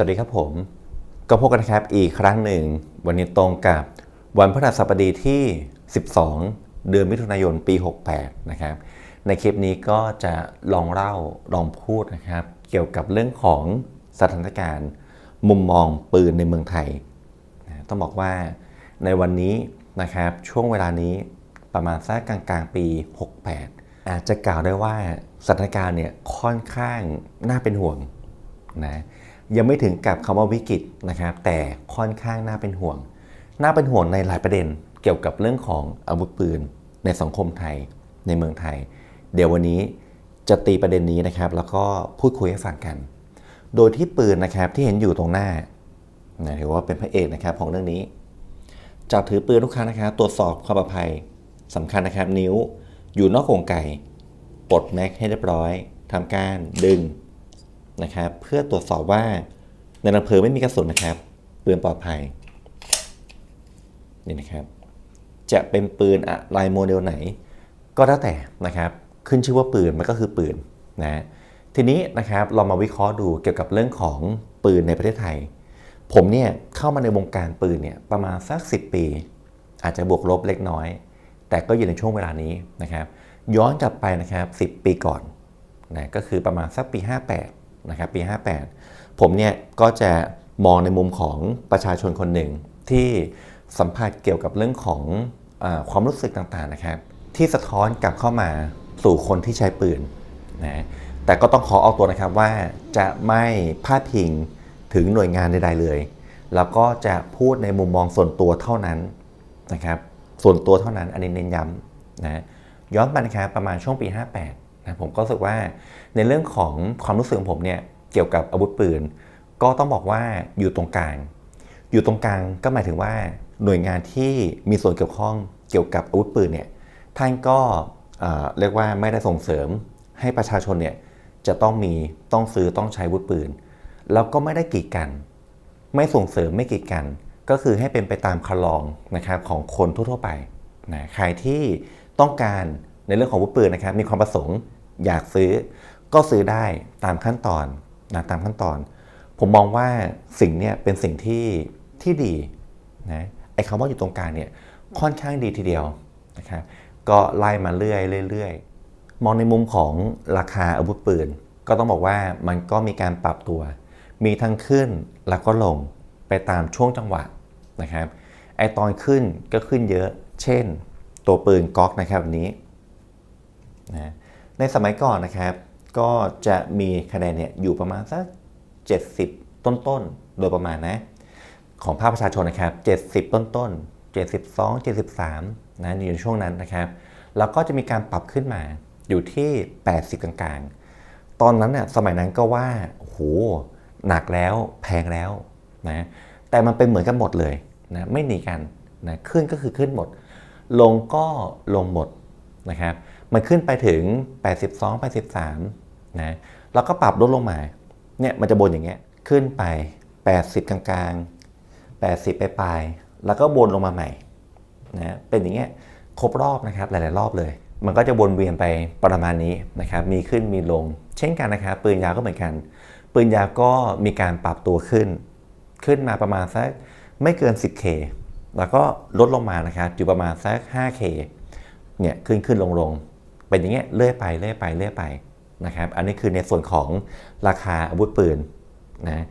วัสดีครับผม ก็พบกันครับอีกครั้งหนึ่ง วันนี้ตรงกับวันพฤหัสบดีที่ 12 เดือนมิถุนายนปี 68 นะครับ ในคลิปนี้ก็จะลองเล่าลองพูดนะครับ เกี่ยวกับเรื่องของสถานการณ์ มุมมองปืนในเมืองไทย ต้องบอกว่าในวันนี้นะครับช่วงเวลานี้ประมาณสักกลางกลางๆปี 68 อาจจะกล่าวได้ว่าสถานการณ์เนี่ยค่อนข้างน่าเป็นห่วงนะ ยังไม่ถึงกับคำว่าวิกฤตนะครับ แต่ค่อนข้างน่าเป็นห่วง น่าเป็นห่วงในหลายประเด็นเกี่ยวกับเรื่องของอาวุธปืนในสังคมไทยในเมืองไทย เดี๋ยววันนี้จะตีประเด็นนี้นะครับ แล้วก็พูดคุยให้ฟังกัน โดยที่ปืนนะครับที่เห็นอยู่ตรงหน้านะถือว่าเป็นพระเอกนะครับของเรื่องนี้จับถือปืนทุกครั้งนะครับ ตรวจสอบความปลอดภัยสำคัญนะครับ นิ้วอยู่นอกกรงไก่ปลดแม็กให้เรียบร้อยทำการดึง นะครับเพื่อตรวจสอบว่าในลำเพลิงไม่มีกระสุนนะครับปืนปลอดภัยนี่นะครับ จะเป็นปืนอะไรโมเดลไหน ก็แล้วแต่นะครับขึ้นชื่อว่าปืนมันก็คือปืนนะทีนี้นะครับเรามาวิเคราะห์ดูเกี่ยวกับเรื่องของปืนในประเทศไทย ผมเนี่ยเข้ามาในวงการปืนเนี่ยประมาณสัก 10 ปี อาจจะบวกลบเล็กน้อย แต่ก็อยู่ในช่วงเวลานี้นะครับ ย้อนกลับไปนะครับ 10 ปีก่อนนะก็คือประมาณสักปี 58 นะครับปี 58 ผมเนี่ยก็จะมองในมุมของประชาชนคนหนึ่งที่สัมผัสเกี่ยวกับเรื่องของอความรู้สึกต่างๆนะครับ ที่สะท้อนกลับเข้ามาสู่คนที่ใช้ปืนนะแต่ก็ต้องขอออกตัวนะครับว่าจะไม่พาดพิงถึงหน่วยงานใดๆเลย แล้วก็จะพูดในมุมมองส่วนตัวเท่านั้นนะครับ ส่วนตัวเท่านั้นอันนี้เน้นย้ำนะย้อนไปนะครับประมาณช่วงปี 58 นะผมก็รู้สึกว่าในเรื่องของความรู้สึกของผมเนี่ยเกี่ยวกับอาวุธปืน ก็ต้องบอกว่าอยู่ตรงกลาง อยู่ตรงกลางก็หมายถึงว่าหน่วยงานที่มีส่วนเกี่ยวข้องเกี่ยวกับอาวุธปืนเนี่ยท่านก็เรียกว่าไม่ได้ส่งเสริมให้ประชาชนเนี่ยจะต้องมีต้องซื้อต้องใช้อาวุธปืน แล้วก็ไม่ได้กีดกัน ไม่ส่งเสริมไม่กีดกัน ก็คือให้เป็นไปตามคลองนะครับของคนทั่วๆไปนะใครที่ต้องการ ในเรื่องของอาวุธปืนนะครับ มีความประสงค์อยากซื้อ ก็ซื้อได้ตามขั้นตอนนะตามขั้นตอน ผมมองว่าสิ่งเนี้ยเป็นสิ่งที่ที่ดีนะไอ้คำว่าอยู่ตรงกลางเนี่ยค่อนข้างดีทีเดียวนะครับก็ไล่มาเรื่อยเรื่อยมองในมุมของราคาอาวุธปืน ก็ต้องบอกว่ามันก็มีการปรับตัว มีทั้งขึ้นแล้วก็ลงไปตามช่วงจังหวะนะครับไอตอนขึ้นก็ขึ้นเยอะ เช่น ตัวปืนก๊อกนะครับแบบนี้ นะในสมัยก่อนนะครับ ก็จะมีคะแนนเนี่ยอยู่ประมาณสัก 70 ต้นๆ โดยประมาณนะ ของภาคประชาชนนะครับ 70 ต้นๆ 72 73 นะอยู่ในช่วงนั้นนะครับ แล้วก็จะมีการปรับขึ้นมาอยู่ที่ 80 กลางๆ ตอนนั้นน่ะสมัยนั้นก็ว่าโอ้โหหนักแล้วแพงแล้วนะแต่มันเป็นเหมือนกันหมดเลยนะไม่หนีกันนะขึ้นก็คือขึ้นหมด ลงก็ลงหมดนะครับ มันขึ้นไปถึง 82 83นะแล้วก็ปรับลดลงมาเนี่ยมันจะบนอย่างเงี้ยขึ้นไป 80 กลางๆ 80 ไปปลายๆแล้วก็บนลงมาใหม่นะเป็นอย่างเงี้ยครบรอบนะครับหลาย ๆ รอบเลย มันก็จะวนเวียนไปประมาณนี้นะครับมีขึ้นมีลง เช่นกันนะครับปืนยาวก็เหมือนกัน ปืนยาวก็มีการปรับตัวขึ้น ขึ้นมาประมาณสักไม่เกิน 10K แล้วก็ลดลงมานะครับอยู่ประมาณสัก 5K เนี่ยขึ้นขึ้นลงลง เป็นอย่างเงี้ยเรื่อยไปเรื่อยไปเรื่อยไปนะครับ อันนี้คือในส่วนของราคาอาวุธปืนนะ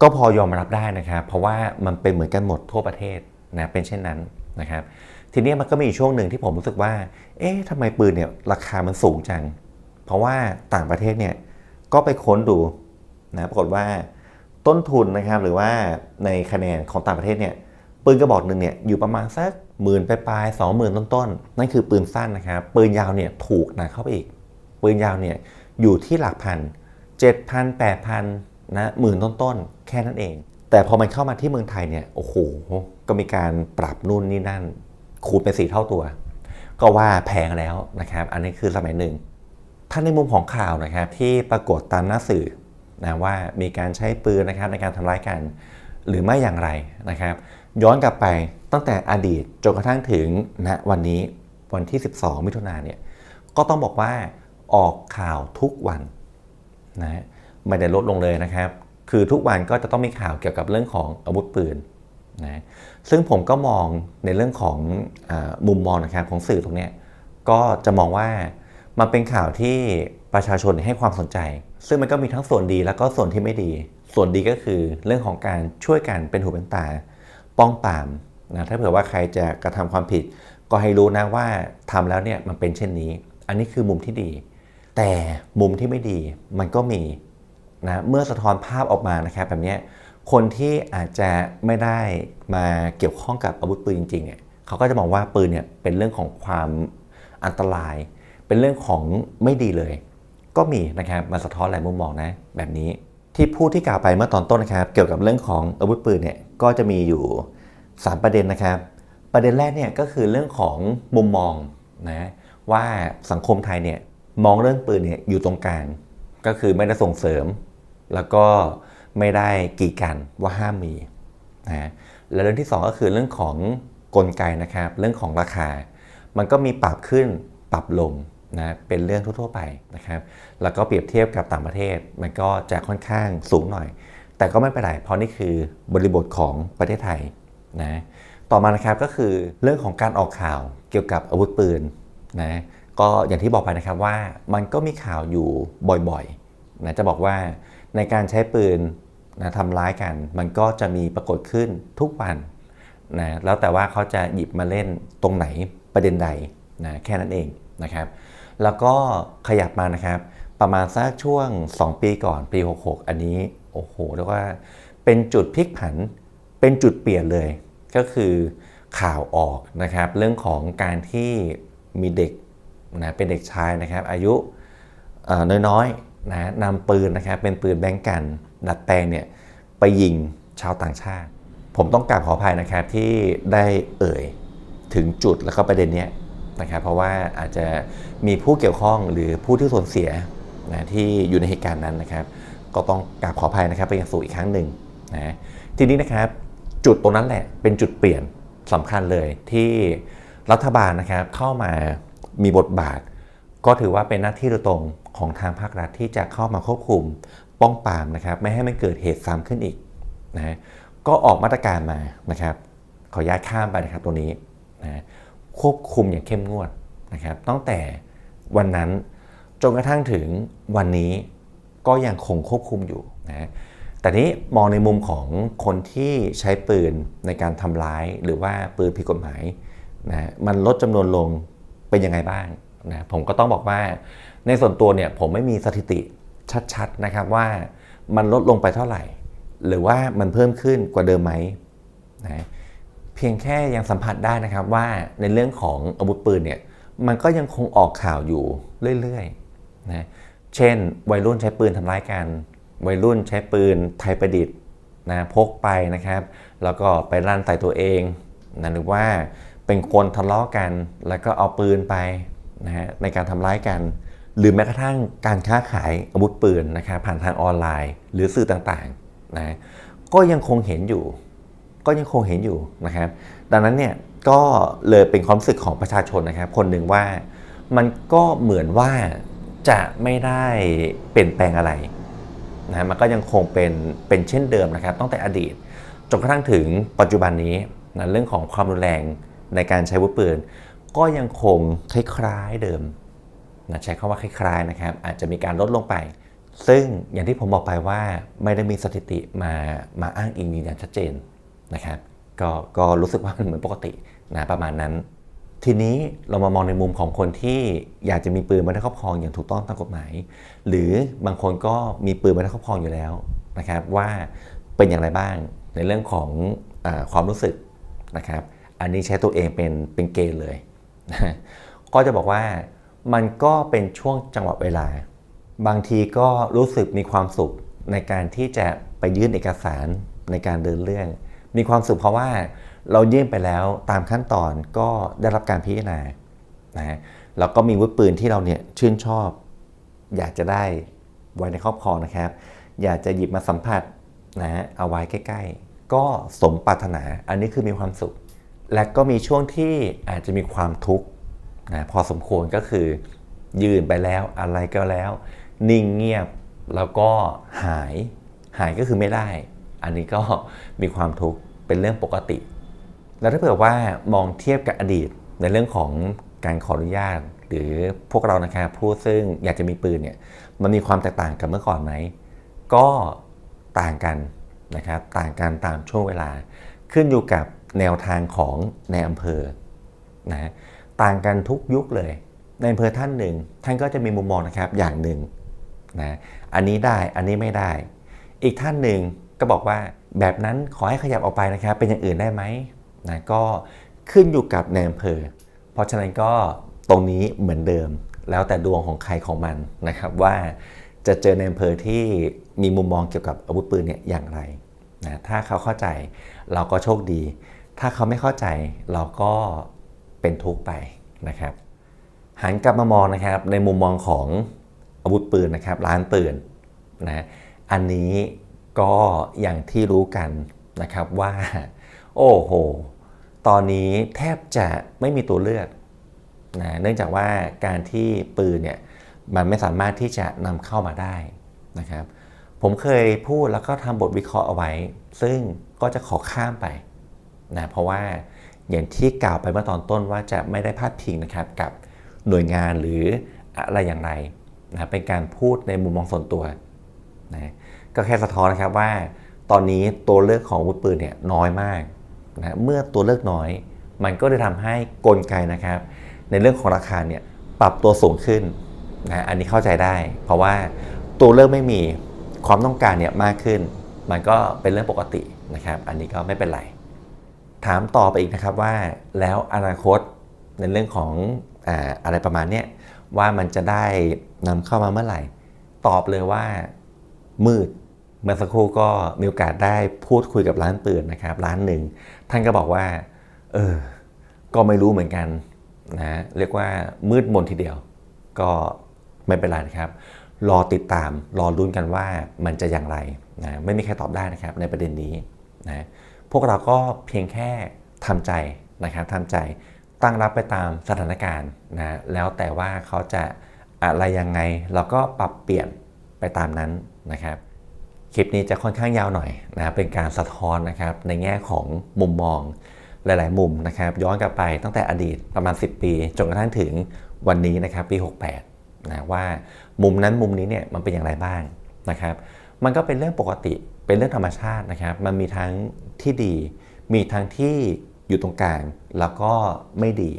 ก็พอยอมรับได้นะครับ เพราะว่ามันเป็นเหมือนกันหมดทั่วประเทศนะเป็นเช่นนั้นนะครับ ทีนี้มันก็มีช่วงหนึ่งที่ผมรู้สึกว่า เอ๊ะทำไมปืนเนี่ยราคามันสูงจัง เพราะว่าต่างประเทศเนี่ยก็ไปค้นดูนะปรากฏว่าต้นทุนนะครับหรือว่าในคะแนนของต่างประเทศเนี่ยปืนกระบอกหนึ่งเนี่ยอยู่ประมาณสัก หมื่นปลายๆสองหมื่นต้นๆ นั่นคือปืนสั้นนะครับ ปืนยาวเนี่ยถูกหนักเข้าไปอีก ปืนยาวเนี่ยอยู่ที่หลักพันเจ็ดพันแปดพันนะหมื่นต้นๆ แค่นั้นเอง แต่พอมันเข้ามาที่เมืองไทยเนี่ยโอ้โห ก็มีการปรับนู่นนี่นั่น คูณไปสี่เท่าตัว ก็ว่าแพงแล้วนะครับ อันนี้คือสมัยหนึ่ง ถ้าในมุมของข่าวนะครับที่ปรากฏตามหน้าสื่อนะว่ามีการใช้ปืนนะครับในการทำร้ายกัน หรือไม่อย่างไรนะครับ ย้อนกลับไปตั้งแต่อดีตจนกระทั่งถึงณวันนี้วันที่ 12 มิถุนายนเนี่ยก็ต้องบอกว่าออกข่าวทุกวันนะไม่ได้ลดลงเลยนะครับ คือทุกวันก็จะต้องมีข่าวเกี่ยวกับเรื่องของอาวุธปืนนะซึ่งผมก็มองในเรื่องของอมุมมองนะครับของสื่อตรงนี้ก็จะมองว่ามันเป็นข่าวที่ประชาชนให้ความสนใจ ซึ่งมันก็มีทั้งส่วนดีแล้วก็ส่วนที่ไม่ดี ส่วนดีก็คือเรื่องของการช่วยกันเป็นหูเป็นตา ป้องปรามนะถ้าเผื่อว่าใครจะกระทำความผิด ก็ให้รู้นะว่าทำแล้วเนี่ยมันเป็นเช่นนี้ อันนี้คือมุมที่ดี แต่มุมที่ไม่ดีมันก็มีนะเมื่อสะท้อนภาพออกมานะครับแบบนี้คนที่อาจจะไม่ได้มาเกี่ยวข้องกับอาวุธปืนจริงๆเนี่ยเขาก็จะมองว่าปืนเนี่ยเป็นเรื่องของความอันตราย เป็นเรื่องของไม่ดีเลย ก็มีนะครับมาสะท้อนหลายมุมมองนะแบบนี้ที่พูดที่กล่าวไปเมื่อตอนต้นนะครับ เกี่ยวกับเรื่องของอาวุธปืนเนี่ย ก็จะมีอยู่ 3 ประเด็นนะครับ ประเด็นแรกเนี่ยก็คือเรื่องของมุมมองนะว่าสังคมไทยเนี่ยมองเรื่องปืนเนี่ยอยู่ตรงกลาง ก็คือไม่ได้ส่งเสริม แล้วก็ไม่ได้กีดกันว่าห้ามมีนะและเรื่องที่ 2 ก็คือเรื่องของกลไกนะครับ เรื่องของราคา มันก็มีปรับขึ้นปรับลงนะเป็นเรื่องทั่วๆไปนะครับ แล้วก็เปรียบเทียบกับต่างประเทศ มันก็จะค่อนข้างสูงหน่อย แต่ก็ไม่เป็นไรเพราะนี่คือบริบทของประเทศไทยนะต่อมานะครับก็คือเรื่องของการออกข่าวเกี่ยวกับอาวุธปืนนะก็อย่างที่บอกไปนะครับว่ามันก็มีข่าวอยู่บ่อยๆนะจะบอกว่าในการใช้ปืนนะทำร้ายกัน มันก็จะมีปรากฏขึ้นทุกวันนะแล้วแต่ว่าเขาจะหยิบมาเล่นตรงไหนประเด็นใดนะแค่นั้นเองนะครับแล้วก็ขยับมานะครับประมาณสักช่วง 2 ปีก่อนปี 66 อันนี้ โอ้โหเรียกว่าเป็นจุดพลิกผัน เป็นจุดเปลี่ยนเลย ก็คือข่าวออกนะครับ เรื่องของการที่มีเด็กนะเป็นเด็กชายนะครับ อายุน้อยๆนะนำปืนนะครับเป็นปืนแบงก์กันดัดแปลงเนี่ยไปยิงชาวต่างชาติ ผมต้องกราบขออภัยนะครับที่ได้เอ่ยถึงจุดแล้วก็ประเด็นเนี้ยนะครับ เพราะว่าอาจจะมีผู้เกี่ยวข้องหรือผู้ที่สูญเสียนะที่อยู่ในเหตุการณ์นั้นนะครับ ก็ต้องกราบขออภัยนะครับไปยังสู่อีกครั้งหนึ่งนะทีนี้นะครับจุดตรงนั้นแหละเป็นจุดเปลี่ยนสำคัญเลยที่รัฐบาลนะครับเข้ามามีบทบาท ก็ถือว่าเป็นหน้าที่โดยตรงของทางภาครัฐที่จะเข้ามาควบคุมป้องปรามนะครับไม่ให้มันเกิดเหตุซ้ำขึ้นอีกนะก็ออกมาตรการมานะครับ ขออนุญาตข้ามไปนะครับตัวนี้นะควบคุมอย่างเข้มงวดนะครับตั้งแต่วันนั้นจนกระทั่งถึงวันนี้ ก็ยังคงควบคุมอยู่นะแต่นี้มองในมุมของคนที่ใช้ปืนในการทำร้ายหรือว่าปืนผิดกฎหมายนะมันลดจำนวนลงเป็นยังไงบ้างนะผมก็ต้องบอกว่าในส่วนตัวเนี่ยผมไม่มีสถิติชัดๆนะครับว่ามันลดลงไปเท่าไหร่ หรือว่ามันเพิ่มขึ้นกว่าเดิมไหมนะเพียงแค่ยังสัมผัสได้นะครับว่าในเรื่องของอาวุธปืนเนี่ยมันก็ยังคงออกข่าวอยู่เรื่อยๆนะ เช่น วัยรุ่นใช้ปืนทำร้ายกัน วัยรุ่นใช้ปืนไทยประดิษฐ์นะพกไปนะครับ แล้วก็ไปลั่นใส่ตัวเองนะหรือว่าเป็นคนทะเลาะกัน แล้วก็เอาปืนไปนะฮะในการทำร้ายกัน หรือแม้กระทั่งการค้าขายอาวุธปืนนะครับผ่านทางออนไลน์ หรือสื่อต่างๆนะก็ยังคงเห็นอยู่ ก็ยังคงเห็นอยู่นะครับ ดังนั้นเนี่ยก็เลยเป็นความรู้สึกของประชาชนนะครับ คนหนึ่งว่ามันก็เหมือนว่า จะไม่ได้เปลี่ยนแปลงอะไรนะมันก็ยังคงเป็นเป็นเช่นเดิมนะครับตั้งแต่อดีตจนกระทั่งถึงปัจจุบันนี้นะเรื่องของความรุนแรงในการใช้อาวุธปืน ก็ยังคงคล้ายๆเดิมนะใช้คำว่าคล้ายๆนะครับ อาจจะมีการลดลงไป ซึ่งอย่างที่ผมบอกไปว่าไม่ได้มีสถิติมามาอ้างอิงยืนยันชัดเจนนะครับ ก็ก็รู้สึกว่ามันเหมือนปกตินะประมาณนั้น ทีนี้เรามามองในมุมของคนที่อยากจะมีปืนมาได้ครอบครองอย่างถูกต้องตามกฎหมาย หรือบางคนก็มีปืนมาได้ครอบครองอยู่แล้วนะครับ ว่าเป็นอย่างไรบ้างในเรื่องของอความรู้สึกนะครับ อันนี้ใช้ตัวเองเป็นเป็นเกณฑ์เลยก็จะบอกว่ามันก็เป็นช่วงจังหวะเวลา บางทีก็รู้สึกมีความสุขในการที่จะไปยื่นเอกสารในการเดินเรื่อง มีความสุขเพราะว่า เรายื่นไปแล้วตามขั้นตอนก็ได้รับการพิจารณานะฮะแล้วก็มีวุธปืนที่เราเนี่ยชื่นชอบ อยากจะได้ไว้ในครอบครองนะครับ อยากจะหยิบมาสัมผัสนะฮะเอาไว้ใกล้ ๆ ก็สมปรารถนาอันนี้คือมีความสุข และก็มีช่วงที่อาจจะมีความทุกข์นะพอสมควรก็คือ ยืนไปแล้วอะไรก็แล้ว นิ่งเงียบแล้วก็หายหายก็คือไม่ได้ อันนี้ก็มีความทุกข์เป็นเรื่องปกติ แล้วถ้าเผื่อว่ามองเทียบกับอดีตในเรื่องของการขออนุญาต หรือพวกเรานะครับผู้ซึ่งอยากจะมีปืนเนี่ยมันมีความแตกต่างกับเมื่อก่อนไหมก็ต่างกันนะครับต่างกันตามช่วงเวลา ขึ้นอยู่กับแนวทางของในอำเภอนะต่างกันทุกยุคเลย ในอำเภอท่านหนึ่ง ท่านก็จะมีมุมมองนะครับอย่างหนึ่งนะอันนี้ได้อันนี้ไม่ได้ อีกท่านหนึ่งก็บอกว่าแบบนั้นขอให้ขยับออกไปนะครับ เป็นอย่างอื่นได้ไหม นะก็ขึ้นอยู่กับในอำเภอเพราะฉะนั้นก็ตรงนี้เหมือนเดิม แล้วแต่ดวงของใครของมันนะครับว่าจะเจอในอำเภอที่มีมุมมองเกี่ยวกับอาวุธปืนเนี่ยอย่างไรนะถ้าเขาเข้าใจเราก็โชคดี ถ้าเขาไม่เข้าใจเราก็เป็นทุกข์ไปนะครับ หันกลับมามองนะครับในมุมมองของอาวุธปืนนะครับร้านปืนนะอันนี้ก็อย่างที่รู้กันนะครับว่า โอ้โห ตอนนี้แทบจะไม่มีตัวเลือกนะเนื่องจากว่าการที่ปืนเนี่ยมันไม่สามารถที่จะนำเข้ามาได้นะครับ ผมเคยพูดแล้วก็ทำบทวิเคราะห์เอาไว้ ซึ่งก็จะขอข้ามไปนะเพราะว่าอย่างที่กล่าวไปเมื่อตอนต้นว่าจะไม่ได้พาดพิงนะครับกับหน่วยงานหรืออะไรอย่างไรนะเป็นการพูดในมุมมองส่วนตัวนะก็แค่สะท้อนนะครับว่า ตอนนี้ตัวเลือกของอาวุธปืนเนี่ยน้อยมาก นะเมื่อตัวเลือกน้อย มันก็ได้ทำให้กลไกนะครับ ในเรื่องของราคาเนี่ยปรับตัวสูงขึ้นนะอันนี้เข้าใจได้ เพราะว่าตัวเลือกไม่มีความต้องการเนี่ยมากขึ้น มันก็เป็นเรื่องปกตินะครับ อันนี้ก็ไม่เป็นไร ถามต่อไปอีกนะครับว่าแล้วอนาคตในเรื่องของอ่าอะไรประมาณเนี้ยว่ามันจะได้นำเข้ามาเมื่อไหร่ ตอบเลยว่ามืด เมื่อสักครู่ก็มีโอกาสได้พูดคุยกับร้านปืนนะครับ ร้านหนึ่ง ท่านก็บอกว่า เออ ก็ไม่รู้เหมือนกันนะเรียกว่ามืดมนทีเดียว ก็ไม่เป็นไรนครับ รอติดตามรอลุ้นกันว่ามันจะอย่างไรนะไม่มีใครตอบได้นะครับในประเด็นนี้นะพวกเราก็เพียงแค่ทำใจนะครับทำใจตั้งรับไปตามสถานการณ์นะแล้วแต่ว่าเขาจะอะไรยังไงเราก็ปรับเปลี่ยนไปตามนั้นนะครับ คลิปนี้จะค่อนข้างยาวหน่อยนะเป็นการสะท้อนนะครับในแง่ของมุมมองหลาย ๆ มุมนะครับ ย้อนกลับไปตั้งแต่อดีตประมาณ 10 ปี จนกระทั่งถึงวันนี้นะครับปี 68นะว่ามุมนั้นมุมนี้เนี่ยมันเป็นอย่างไรบ้างนะครับ มันก็เป็นเรื่องปกติเป็นเรื่องธรรมชาตินะครับ มันมีทั้งที่ดี มีทั้งที่อยู่ตรงกลางแล้วก็ไม่ดี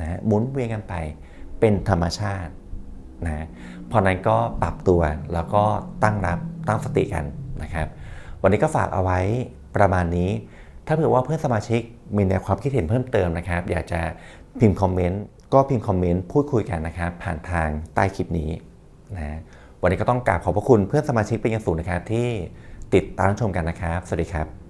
นะหมุนเวียนกันไปเป็นธรรมชาตินะเพราะนั้นก็ปรับตัวแล้วก็ตั้งรับ ตั้งสติกันนะครับ วันนี้ก็ฝากเอาไว้ประมาณนี้ ถ้าเผื่อว่าเพื่อนสมาชิกมีแนวความคิดเห็นเพิ่มเติมนะครับ อยากจะพิมพ์คอมเมนต์ก็พิมพ์คอมเมนต์พูดคุยกันนะครับ ผ่านทางใต้คลิปนี้นะวันนี้ก็ต้องกราบขอบพระคุณเพื่อนสมาชิกเป็นอย่างสูงนะครับที่ติดตามชมกันนะครับ สวัสดีครับ